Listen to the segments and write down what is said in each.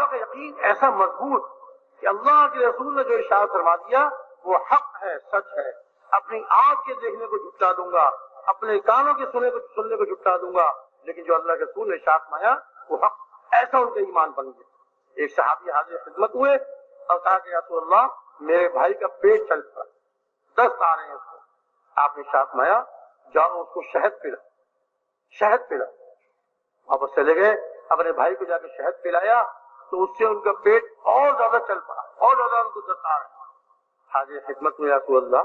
صحابہ کا یقین ایسا مضبوط کہ اللہ کے رسول نے جو اشارہ کروا دیا وہ حق ہے سچ ہے اپنی آنکھ کے دیکھنے کو جھٹا دوں گا اپنے کانوں کے سنے کو سننے کو جھٹا دوں گا لیکن جو اللہ کے رسول نے اشارہ مایا وہ حق ایسا ان کا ایمان بن گیا ایک صحابی حاضر خدمت ہوئے اور کہا کہ رسول اللہ میرے بھائی کا پیٹ چل پڑا دست آ رہے ہیں اس کو آپ نے ارشاد مایا جاؤ اس کو شہد پلا شہد پلا واپس چلے گئے اپنے بھائی کو جا کے شہد پلایا تو اس سے ان کا پیٹ اور زیادہ چل پڑا اور زیادہ ان کو رہا خدمت میں رسول اللہ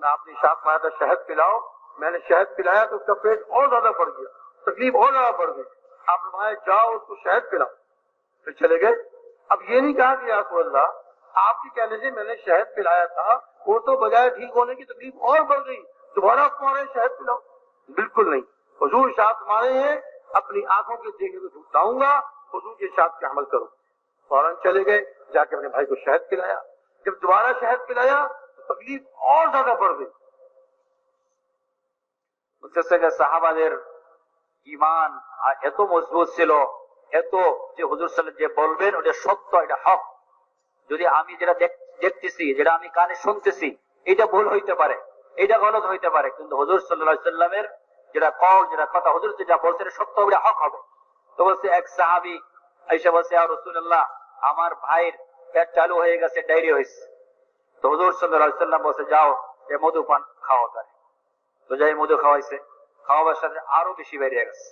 میں آپ نے شاپ مارا تھا شہد پلاؤ میں نے شہد پلایا تو اس کا پیٹ اور زیادہ بڑھ گیا تکلیف اور زیادہ بڑھ گئی آپ جاؤ اس کو شہد پلاؤ پھر چلے گئے اب یہ نہیں کہا کہ رسول اللہ آپ کے کہنے سے میں نے شہد پلایا تھا وہ تو بجائے ٹھیک ہونے کی تکلیف اور بڑھ گئی دوبارہ آپ تمہارے شہد پلاؤ بالکل نہیں حضور شاہ تمہارے ہیں اپنی آنکھوں کے دیکھنے کو جھٹاؤں گا حضور کے شاد کے عمل کرو फौरन चले गए जाके अपने भाई को शहद पिलाया जब दोबारा शहद पिलाया तो तकलीफ और ज्यादा बढ़ गई সাহাবাদের ইমান এত মজবুত ছিল এত যে হুজুর সাল্লাম যে বলবেন ওটা সত্য এটা হক যদি আমি যেটা দেখতেছি যেটা আমি কানে শুনতেছি এটা ভুল হইতে পারে এটা গলত হইতে পারে কিন্তু হজুর সাল্লামের যেটা কল যেটা কথা হজুর যেটা বলছে সত্য ওটা হক হবে তো বলছে এক সাহাবি আইসা বলছে আর রসুল্লাহ আমার ভাইয়ের পেট চালু হয়ে গেছে ডায়রি হয়েছে তো হজুর সাল্লাম বসে যাও এ মধু পান খাওয়া তার তো যাই মধু খাওয়াইছে খাওয়াবার সাথে আরো বেশি বেরিয়ে গেছে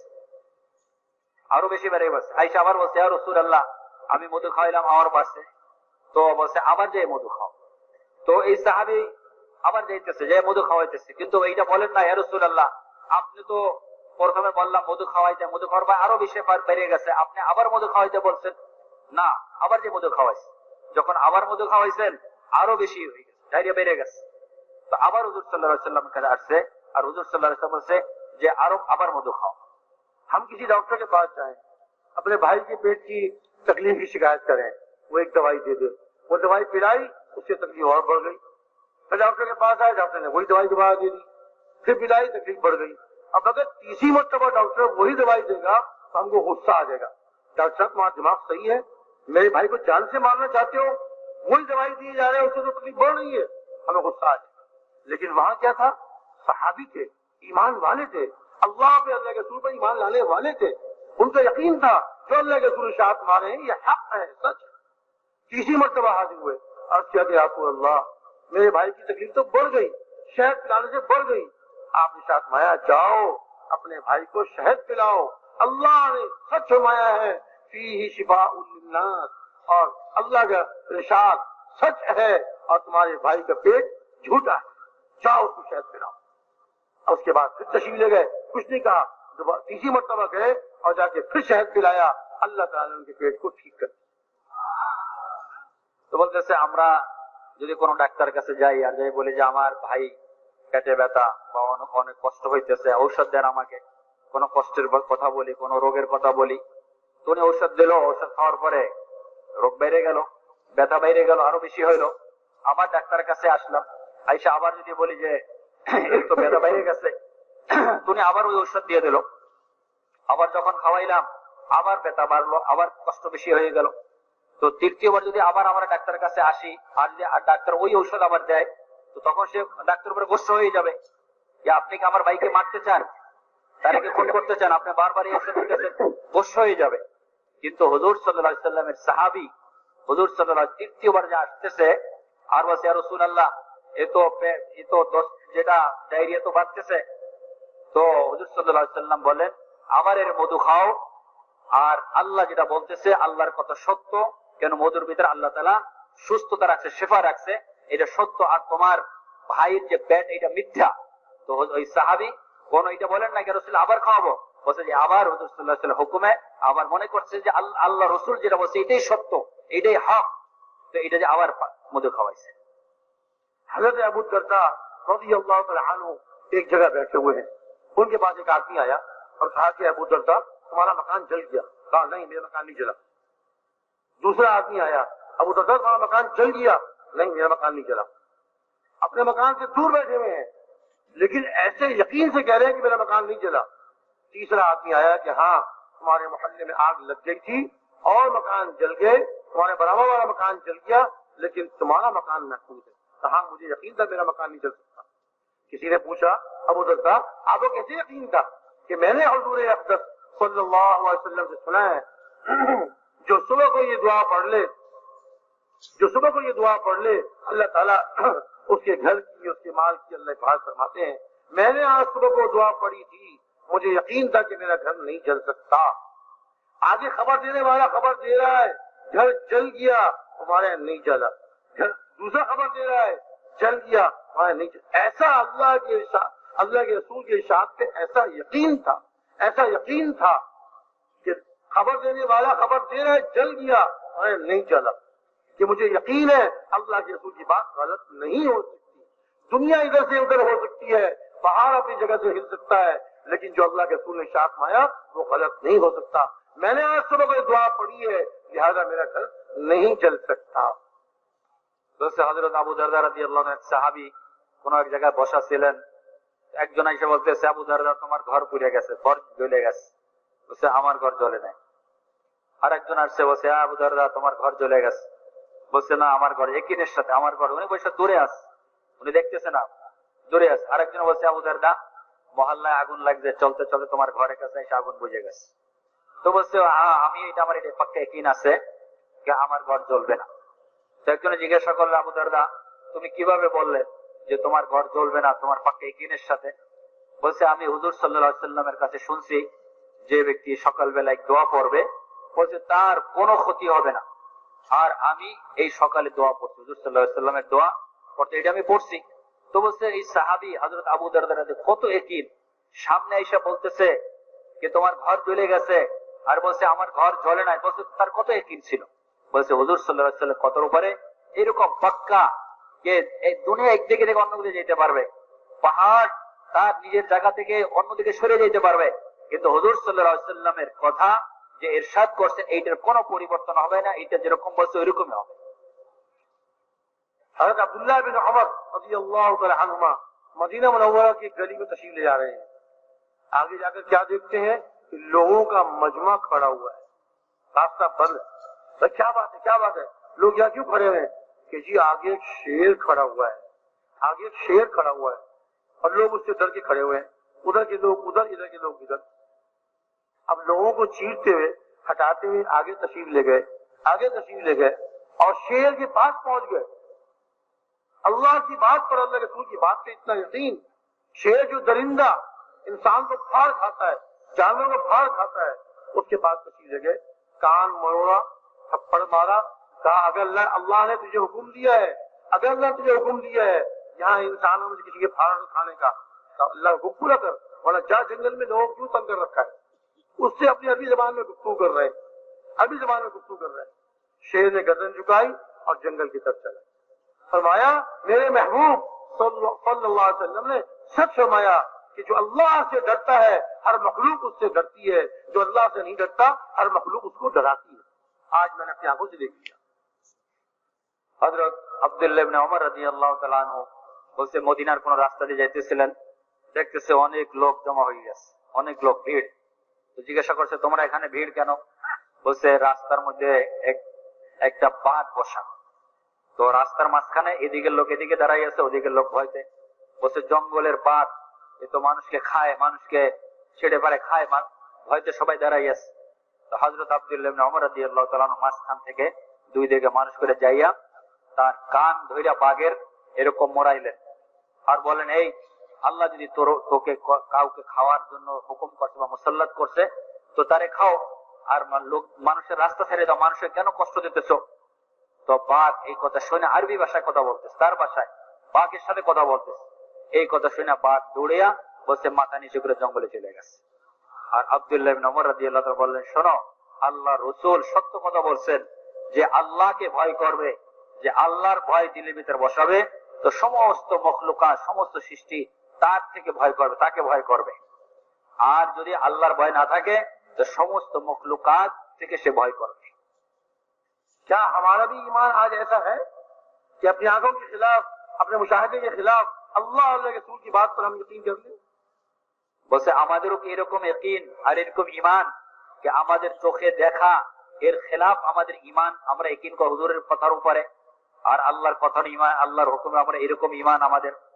আরো বেশি বেড়ে গেছে আইসা আবার বলছে আর রসুর আল্লাহ আমি মধু খাওয়াইলাম আমার পাশে তো বলছে আবার যে মধু খাও তো এই সাহাবি আবার যাইতেছে যে মধু খাওয়াইতেছে কিন্তু এইটা বলেন না হেরসুল আল্লাহ আপনি তো প্রথমে বললাম মধু খাওয়াইতে মধু খাওয়ার আরো বেশি বেড়ে গেছে আপনি আবার মধু খাওয়াইতে বলছেন نہ ابر یہ مداوس جب ابار مدھو آرو بیشی ہوئی ڈائریا بیرے گا ابر صلی اللہ علیہ وسلم کے اور حضور صلی اللہ علیہ وسلم سے دکھاؤ ہم کسی ڈاکٹر کے پاس جائیں اپنے بھائی کے پیٹ کی تکلیف کی شکایت کرے وہ ایک دوائی دے دے وہ دوائی پلائی اس کی تکلیف اور بڑھ گئی ڈاکٹر کے پاس آئے ڈاکٹر نے وہی دوائی دے دی پلائی تکلیف بڑھ گئی اب اگر تیسری مرتبہ ڈاکٹر وہی دوائی دے گا تو ہم کو غصہ آ جائے گا ڈاکٹر صاحب تمہارا دماغ صحیح ہے میرے بھائی کو جان سے مارنا چاہتے ہو وہی دوائی دیے جا رہے ہیں اسے تو تکلیف بڑھ رہی ہے ہمیں غصہ لیکن وہاں کیا تھا صحابی تھے ایمان والے تھے اللہ پہ اللہ کے سور پر ایمان لانے والے تھے ان کا یقین تھا جو اللہ کے سور شاعت مارے ہیں یہ حق ہے سچ تیسری مرتبہ حاضر ہوئے کیا آپ اللہ میرے بھائی کی تکلیف تو بڑھ گئی شہد پلانے سے بڑھ گئی آپ نے شاعت مایا جاؤ اپنے بھائی کو شہد پلاؤ اللہ نے سچ فرمایا مایا ہے شفاء للناس اور اللہ کا رشاد سچ ہے اور تمہارے بھائی کا پیٹ جھوٹا ہے جاؤ شہد پلاؤ اور اس کے بعد پھر تشریف لے گئے کچھ نہیں کہا مرتبہ گئے اور جا کے پھر شہد اللہ تعالیٰ نے ان کے پیٹ کو ٹھیک کر کرتے ہم ڈاکٹر کیسے جائی اور ماں کے نا ہمارے کوشٹا بولی بولی উনি ঔষধ দিল ঔষধ খাওয়ার পরে রোগ বেড়ে গেল ব্যথা বেড়ে গেল আরো বেশি হইলো আবার ডাক্তারের কাছে আসলাম আইসা আবার যদি বলি যে তো ব্যথা বেড়ে গেছে তুমি আবার ওই ঔষধ দিয়ে দিল আবার যখন খাওয়াইলাম আবার ব্যথা বাড়লো আবার কষ্ট বেশি হয়ে গেল তো তৃতীয়বার যদি আবার আমার ডাক্তারের কাছে আসি আর যে ডাক্তার ওই ঔষধ আবার দেয় তো তখন সে ডাক্তার উপরে গোস্ব হয়ে যাবে যে আপনি কি আমার ভাইকে মারতে চান তারা কি খুন করতে চান আপনি বারবার এই ঔষধ দিতেছেন গোস্ব হয়ে যাবে কিন্তু হজুর সাল্লামের সাহাবি হজুর সাল্লাহ তৃতীয়বার যে আসতেছে আর বাসে আর রসুল আল্লাহ এ তো যেটা ডায়রিয়া তো বাড়তেছে তো হজুর সাল্লাম বলেন আমার এর মধু খাও আর আল্লাহ যেটা বলতেছে আল্লাহর কথা সত্য কেন মধুর ভিতরে আল্লাহ তালা সুস্থতা রাখছে শেফা রাখছে এটা সত্য আর তোমার ভাইয়ের যে প্যাট এটা মিথ্যা তো ওই সাহাবি কোন এটা বলেন না কেন আবার খাওয়াবো বলছে حکم ہے تمہارا مکان جل گیا مکان نہیں جلا دوسرا آدمی آیا এটাই تمہارا مکان جل তো نہیں میرا مکان نہیں খাওয়াইছে اپنے مکان سے دور بیٹھے ہوئے ہیں لیکن ایسے یقین سے کہہ رہے ہیں کہ میرا مکان نہیں جلا تیسرا آدمی آیا کہ ہاں تمہارے محلے میں آگ لگ گئی تھی اور مکان جل گئے تمہارے برابر والا مکان جل گیا لیکن تمہارا مکان محفوظ ہے کہا مجھے یقین تھا میرا مکان نہیں جل سکتا کسی نے پوچھا ابو ادھر کا آپ کو کیسے یقین تھا کہ میں نے حضور اقدس صلی اللہ علیہ وسلم سے سنا ہے جو صبح کو یہ دعا پڑھ لے جو صبح کو یہ دعا پڑھ لے اللہ تعالیٰ اس کے گھر کی اس کے مال کی اللہ فرماتے ہیں میں نے آج صبح کو دعا پڑھی تھی مجھے یقین تھا کہ میرا گھر نہیں جل سکتا آگے خبر دینے والا خبر دے رہا ہے گھر جل گیا نہیں جلا گھر دوسرا خبر دے رہا ہے جل گیا نہیں جلا ایسا اللہ کے اللہ کے رسول کے اشاعت پہ ایسا یقین تھا ایسا یقین تھا کہ خبر دینے والا خبر دے رہا ہے جل گیا ہمارے نہیں جلا کہ مجھے یقین ہے اللہ کے رسول کی بات غلط نہیں ہو سکتی دنیا ادھر سے ادھر ہو سکتی ہے باہر اپنی جگہ سے ہل سکتا ہے लेकिन जो अल्लाह के रसूल ने शाख माया वो गलत नहीं हो सकता मैंने आज सुबह कोई दुआ पढ़ी है लिहाजा मेरा घर नहीं चल सकता হজরত আবু দারদা রাজি আল্লাহ এক সাহাবি কোন এক জায়গায় বসা ছিলেন একজন এসে বলতেছে আবু দারদা তোমার ঘর পুড়ে গেছে ঘর জ্বলে গেছে বলছে আমার ঘর জ্বলে নাই আর একজন আসছে বলছে হ্যাঁ, আবু দারদা তোমার ঘর জ্বলে গেছে বলছে না আমার ঘর একিনের সাথে আমার ঘর উনি বসে দূরে আস উনি দেখতেছে না দূরে আস আরেকজন বলছে আবু দারদা মহল্লায় আগুন লাগছে চলতে চলতে তোমার ঘরে কাছে এসে আগুন বুঝে গেছে তো বলছে আমি এটা আমার এটা পাক্কা কিন আছে যে আমার ঘর জ্বলবে না তো একজনে জিজ্ঞাসা করলো আবু দারদা তুমি কিভাবে বললে যে তোমার ঘর জ্বলবে না তোমার পাক্কা কিনের সাথে বলছে আমি হুজুর সাল্লা সাল্লামের কাছে শুনছি যে ব্যক্তি সকালবেলায় দোয়া পড়বে বলছে তার কোনো ক্ষতি হবে না আর আমি এই সকালে দোয়া পড়ছি হুজুর সাল্লাহ সাল্লামের দোয়া পড়তে এটা আমি পড়ছি তো বলছে এই সাহাবি হজরত আবু দরদার কত একিন সামনে এসে বলতেছে যে তোমার ঘর জ্বলে গেছে আর বলছে আমার ঘর জ্বলে নাই বলছে তার কত একিন ছিল বলছে হজুর সাল্লাহ উপরে এরকম পাক্কা যে দুনিয়া একদিকে থেকে যেতে পারবে পাহাড় তার নিজের জায়গা থেকে অন্যদিকে সরে যেতে পারবে কিন্তু হজুর সাল্লাহ সাল্লামের কথা যে এরশাদ করছেন এইটার কোনো পরিবর্তন হবে না এটা যেরকম বলছে ওইরকমই হবে حضرت عبداللہ بن عمر رضی اللہ تعالیٰ عنہما مدینہ منورہ کی گلی میں تشریف لے جا رہے ہیں آگے جا کر کیا دیکھتے ہیں کہ لوگوں کا مجمع کھڑا ہوا ہے راستہ بند ہے بھائی کیا بات ہے کیا بات ہے لوگ یہاں کیوں کھڑے ہیں کہ جی آگے ایک شیر کھڑا ہوا ہے آگے ایک شیر کھڑا ہوا ہے اور لوگ اس سے ڈر کے کھڑے ہوئے ہیں ادھر کے لوگ ادھر ادھر کے لوگ ادھر اب لوگوں کو چیرتے ہوئے ہٹاتے ہوئے آگے تشریف لے گئے آگے تشریف لے گئے اور شیر کے پاس پہنچ گئے اللہ کی بات پر اللہ رسول کی بات پہ اتنا یقین شیر جو درندہ انسان کو پھاڑ کھاتا ہے جانور کو پھاڑ کھاتا ہے اس کے پاس کسی جگہ کان مروڑا تھپڑ مارا کہا اگر اللہ اللہ نے حکم دیا ہے اگر اللہ تجھے حکم دیا ہے یہاں انسانوں میں کسی کے پھاڑ کھانے کا اللہ پورا کر جا جنگل میں لوگوں کر رکھا ہے اس سے اپنی ابھی زبان میں گفتگو کر رہے ہیں ابھی زبان میں گفتگو کر رہے ہیں شیر نے گردن جھکائی اور جنگل کی طرف چلا فرمایا میرے محبوب صلی اللہ علیہ وسلم نے سچ فرمایا کہ جو اللہ سے ڈرتا ہے ہر مخلوق اس سے ڈرتی ہے جو اللہ سے نہیں ڈرتا ہر مخلوق اس کو ڈراتی ہے آج میں نے اپنی آنکھوں سے دیکھ لیا حضرت عبداللہ ابن عمر رضی اللہ تعالیٰ عنہ اسے مدینہ کو راستہ دے جاتے سلن دیکھتے سے انیک لوگ جمع ہوئی گیا انیک لوگ بھیڑ تو جگہ شکر سے تمہارا ایکھانے ہاں بھیڑ کیا نو اسے راستہ مجھے ایک ایک بات بوشا তো রাস্তার মাঝখানে এদিকের লোক এদিকে দাঁড়াই আছে ওদিকের লোক হয়েছে বলছে জঙ্গলের বাঘ এ তো মানুষকে খায় মানুষকে ছেড়ে পারে খায় হয়তো সবাই দাঁড়াই আছে হজরত আব্দুল্লাহান থেকে দুই দিকে মানুষ করে যাইয়া তার কান ধৈরা বাঘের এরকম মরাইলেন আর বলেন এই আল্লাহ যদি তোর তোকে কাউকে খাওয়ার জন্য হুকুম করছে বা মুসল্লাত করছে তো তারে খাও আর লোক মানুষের রাস্তা ছেড়ে দাও মানুষের কেন কষ্ট দিতেছ তো বাঘ এই কথা শুনে আরবি ভাষায় কথা বলতেছে তার ভাষায় বাঘের সাথে কথা বলতেছে এই কথা শুনে বাঘ দৌড়িয়া বলছে মাথা নিচু করে জঙ্গলে চলে গেছে আর আবদুল্লাহ নমর রাজি আল্লাহ বললেন শোনো আল্লাহ রসুল সত্য কথা বলছেন যে আল্লাহকে ভয় করবে যে আল্লাহর ভয় দিলে ভিতর বসাবে তো সমস্ত মখলুকা সমস্ত সৃষ্টি তার থেকে ভয় করবে তাকে ভয় করবে আর যদি আল্লাহর ভয় না থাকে তো সমস্ত মখলুকাত থেকে সে ভয় করবে کیا ہمارا بھی ایمان آج ایسا ہے کہ اپنی آنکھوں کے خلاف اپنے مشاہدے کے خلاف اللہ اللہ کے بات پر ہم یقین کر لیں بس ہم چوکھے دیکھا خلاف ہمارے ہے اور اللہ اللہ حکمرا ایرک ایمان ہمارے